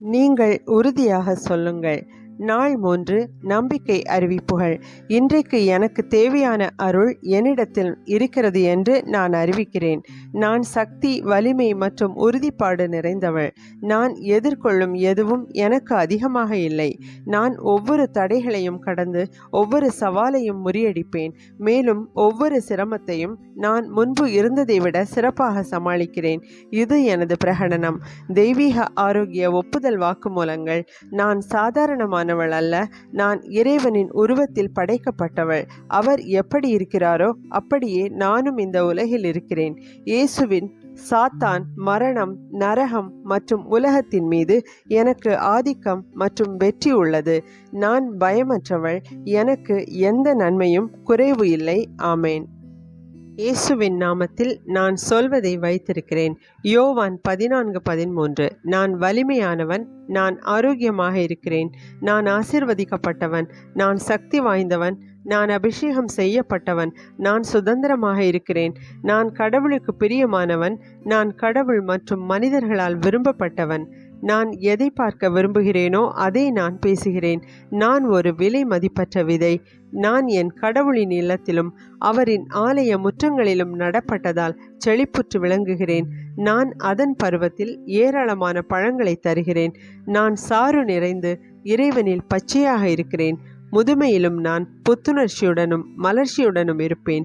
நீங்கள் உறுதியாக சொல்லுங்கள். நாள் மூன்று நம்பிக்கை அறிவிப்புகள் இன்றைக்கு எனக்கு தேவையான அருள் என்னிடத்தில் இருக்கிறது என்று நான் அறிவிக்கிறேன். நான் சக்தி வலிமை மற்றும் உறுதிப்பாடு நிறைந்தவள். நான் எதிர்கொள்ளும் எதுவும் எனக்கு அதிகமாக இல்லை. நான் ஒவ்வொரு தடைகளையும் கடந்து ஒவ்வொரு சவாலையும் முறியடிப்பேன். மேலும் ஒவ்வொரு சிரமத்தையும் நான் முன்பு இருந்ததை விட சிறப்பாக சமாளிக்கிறேன். இது எனது பிரகடனம். தெய்வீக ஆரோக்கிய ஒப்புதல் வாக்குமூலங்கள். நான் சாதாரணமானவள் அல்ல. நான் இறைவனின் உருவத்தில் படைக்கப்பட்டவள். அவர் எப்படி இருக்கிறாரோ அப்படியே நானும் இந்த உலகில் இருக்கிறேன். இயேசுவின் சாத்தான் மரணம் நரகம் மற்றும் உலகத்தின் மீது எனக்கு ஆதிக்கம் மற்றும் வெற்றி உள்ளது. நான் பயமற்றவள். எனக்கு எந்த நன்மையும் குறைவு இல்லை. ஆமேன். இயேசுவின் நாமத்தில் நான் சொல்வதை வைத்திருக்கிறேன். யோவான் பதினான்கு பதிமூன்று. நான் வலிமையானவன் நான் ஆரோக்கியமாக இருக்கிறேன். நான் ஆசிர்வதிக்கப்பட்டவன் நான் சக்தி வாய்ந்தவன் நான் அபிஷேகம் செய்யப்பட்டவன் நான் சுதந்திரமாக இருக்கிறேன். நான் கடவுளுக்கு பிரியமானவன் நான் கடவுள் மற்றும் மனிதர்களால் விரும்பப்பட்டவன். நான் எதை பார்க்க விரும்புகிறேனோ அதை நான் பேசுகிறேன். நான் ஒரு விலை மதிப்பற்ற விதை. நான் என் கடவுளின் இல்லத்திலும் அவரின் ஆலய முற்றங்களிலும் நடப்பட்டதால் செழிப்புற்று விளங்குகிறேன். நான் அதன் பருவத்தில் ஏராளமான பழங்களை தருகிறேன். நான் சாறு நிறைந்து இறைவனில் பச்சையாக இருக்கிறேன். முதுமையிலும் நான் புத்துணர்ச்சியுடனும் மலர்ச்சியுடனும் இருப்பேன்.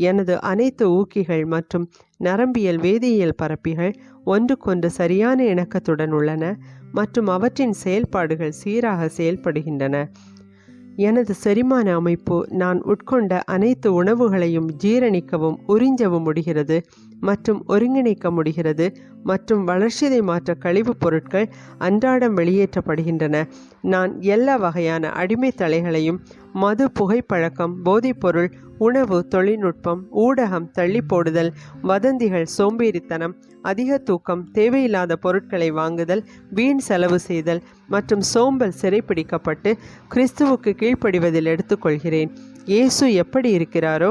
எனது அனைத்து ஊக்கிகள் மற்றும் நரம்பியல் வேதியியல் பரப்பிகள் ஒன்றுக்கொன்று சரியான இணக்கத்துடன் உள்ளன மற்றும் அவற்றின் செயல்பாடுகள் சீராக செயல்படுகின்றன. எனது செரிமான அமைப்பு நான் உட்கொண்ட அனைத்து உணவுகளையும் ஜீரணிக்கவும் உறிஞ்சவும் முடிகிறது மற்றும் ஒருங்கிணைக்க முடிகிறது மற்றும் வளர்ச்சிதை மாற்ற கழிவுப் பொருட்கள் அன்றாடம் வெளியேற்றப்படுகின்றன. நான் எல்லா வகையான அடிமை தலைகளையும் மது புகைப்பழக்கம் போதைப்பொருள் உணவு தொழில்நுட்பம் ஊடகம் தள்ளி போடுதல் வதந்திகள் சோம்பேறித்தனம் அதிக தூக்கம் தேவையில்லாத பொருட்களை வாங்குதல் வீண் செலவு செய்தல் மற்றும் சோம்பல் சிறைப்பிடிக்கப்பட்டு கிறிஸ்துவுக்கு கீழ்ப்படிவதில் எடுத்துக்கொள்கிறேன். இயேசு எப்படி இருக்கிறாரோ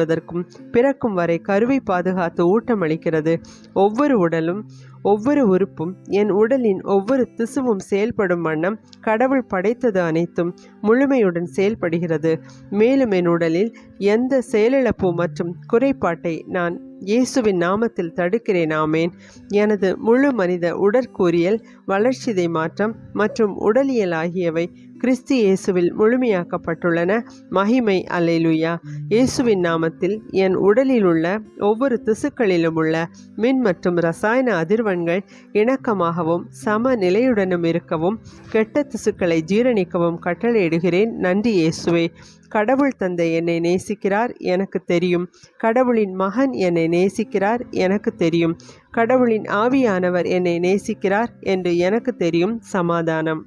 செய்வதற்கும் பிறக்கும் வரை கருவை பாதுகாத்து ஊட்டமளிக்கிறது. ஒவ்வொரு உடலும் ஒவ்வொரு உறுப்பும் என் உடலின் ஒவ்வொரு திசுவும் செயல்படும் வண்ணம் கடவுள் படைத்தது அனைத்தும் முழுமையுடன் செயல்படுகிறது. மேலும் என் உடலில் எந்த செயலிழப்பு மற்றும் குறைபாட்டை நான் இயேசுவின் நாமத்தில் தடுக்கிறேன். ஆமேன். எனது முழு மனித உடற்கூறியல் வளர்ச்சிதை மாற்றம் மற்றும் உடலியல் ஆகியவை கிறிஸ்து இயேசுவில் முழுமையாக்கப்பட்டுள்ளன. மகிமை அலைலுயா இயேசுவின் நாமத்தில் என் உடலில் உள்ள ஒவ்வொரு திசுக்களிலும் உள்ள மின் மற்றும் ரசாயன அதிர்வன்கள் இணக்கமாகவும் சம நிலையுடனும் இருக்கவும் கெட்ட திசுக்களை ஜீரணிக்கவும் கட்டளையிடுகிறேன். நன்றி இயேசுவே. கடவுள் தந்தை என்னை நேசிக்கிறார் எனக்கு தெரியும். கடவுளின் மகன் என்னை நேசிக்கிறார் எனக்கு தெரியும். கடவுளின் ஆவியானவர் என்னை நேசிக்கிறார் என்று எனக்கு தெரியும். சமாதானம்.